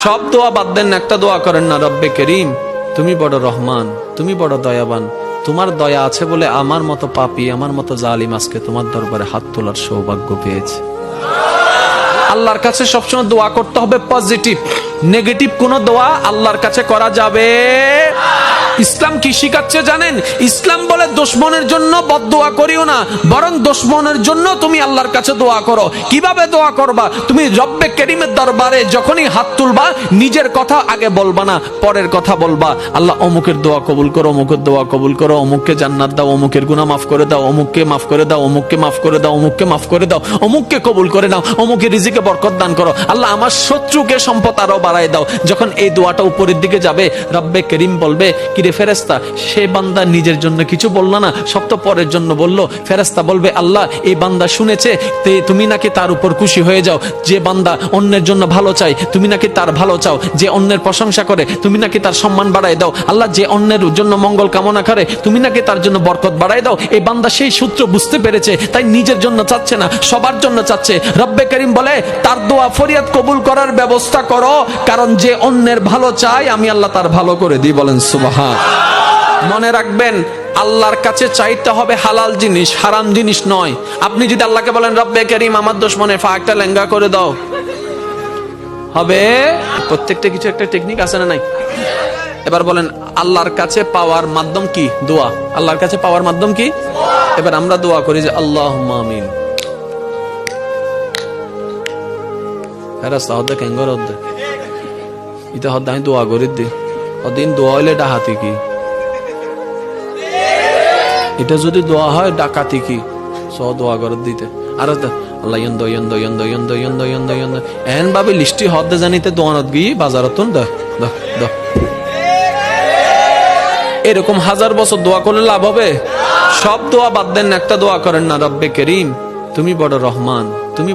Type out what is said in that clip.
সব দোয়া বাদ দেন, একটা দোয়া করেন, না রব্বে করিম, তুমি বড় রহমান, তুমি বড় দয়াবান, তোমার দয়া আছে বলে আমার মতো পাপি, আমার মতো জালিম আজকে তোমার দরবারে হাত তোলার সৌভাগ্য পেয়েছে। আল্লাহর কাছে সবসময় দোয়া করতে হবে, পজিটিভ, নেগেটিভ কোন দোয়া আল্লাহর কাছে করা যাবে ইসলাম কি শিখাচ্ছে জানেন? ইসলাম বলে দুশ্মনের জন্য বদদোয়া করিও না, বরং দুশ্মনের জন্য তুমি আল্লাহর কাছে দোয়া করো। কীভাবে দোয়া করবা? তুমি রব্বে কেরিমের দরবারে যখনই হাত তুলবা, নিজের কথা আগে বলবা না, পরের কথা বলবা। আল্লাহ অমুকের দোয়া কবুল করো, অমুকের দোয়া কবুল করো, অমুককে জান্নাত দাও, অমুকের গুনাহ মাফ করে দাও, অমুককে মাফ করে দাও, অমুককে মাফ করে দাও, অমুককে মাফ করে দাও, অমুককে কবুল করে দাও অমুকের রিজিকে বরকত দান করো। আল্লাহ আমার শত্রুকে সম্পদ আরও বাড়ায় দাও। যখন এই দোয়াটা উপরের দিকে যাবে, রব্বে করিম বলবে, কিরে ফেরেস্তা সে বান্দা নিজের জন্য কিছু বলল না সব তো পরের জন্য বলল ফেরেস্তা বলবে, আল্লাহ, এই বান্দা শুনেছে, তে তুমি নাকি তার উপর খুশি হয়ে যাও, যে বান্দা অন্যের জন্য ভালো চাই তুমি নাকি তার ভালো চাও, যে অন্যের প্রশংসা করে, তুমি নাকি তার সম্মান বাড়ায় দাও, আল্লাহ, যে অন্যের জন্য মঙ্গল কামনা করে, তুমি নাকি তার জন্য বরকত বাড়ায় দাও, এই বান্দা সেই সূত্র বুঝতে পেরেছে, তাই নিজের জন্য চাচ্ছে না, সবার জন্য চাচ্ছে। রব্বে করিম বলে, তার দোয়া ফরিয়াদ কবুল করার ব্যবস্থা করো, কারণ যে অন্যের ভালো চাই আমি আল্লাহ তার ভালো করে দিই, বলেন সুবাহা মনে রাখবেন, আল্লাহর কাছে চাইতে হবে হালাল জিনিস, হারাম জিনিস নয়। আপনি যদি আল্লাহকে বলেন, রব্বে করিম, আমার দুশ্মনের ফাঁকটা লেঙ্গা করে দাও। হবে? প্রত্যেকটা কিছু একটা টেকনিক আছে না নাই? এবার বলেন, আল্লাহর কাছে পাওয়ার মাধ্যম কি? দোয়া। আল্লাহর কাছে পাওয়ার মাধ্যম কি? এবার আমরা দোয়া করি যে আল্লাহ আমিন। ফেরাস্তা হদ্দে কেঙ্গর হদ্দে ইতে হদ্দে আমি দোয়া করি দি অদিন দোয়া হইলে ডাহাতি কি? এটা যদি দোয়া হয়, ডাকাতি কি? স দোয়া করে দিতে। আর আল্লাহ ইয়ন্দ ইয়ন্দ ইয়ন্দ ইয়ন্দ ইয়ন্দ ইয়ন্দ ইয়ন্দ। এন ভাবে লিস্টি জানিতে দোয়ানত গিয়ে এরকম হাজার বছর দোয়া করলে লাভ হবে? সব দোয়া বাদ দেন, একটা দোয়া করেন না, রব্বে করিম। তুমি বড় রহমান, তুমি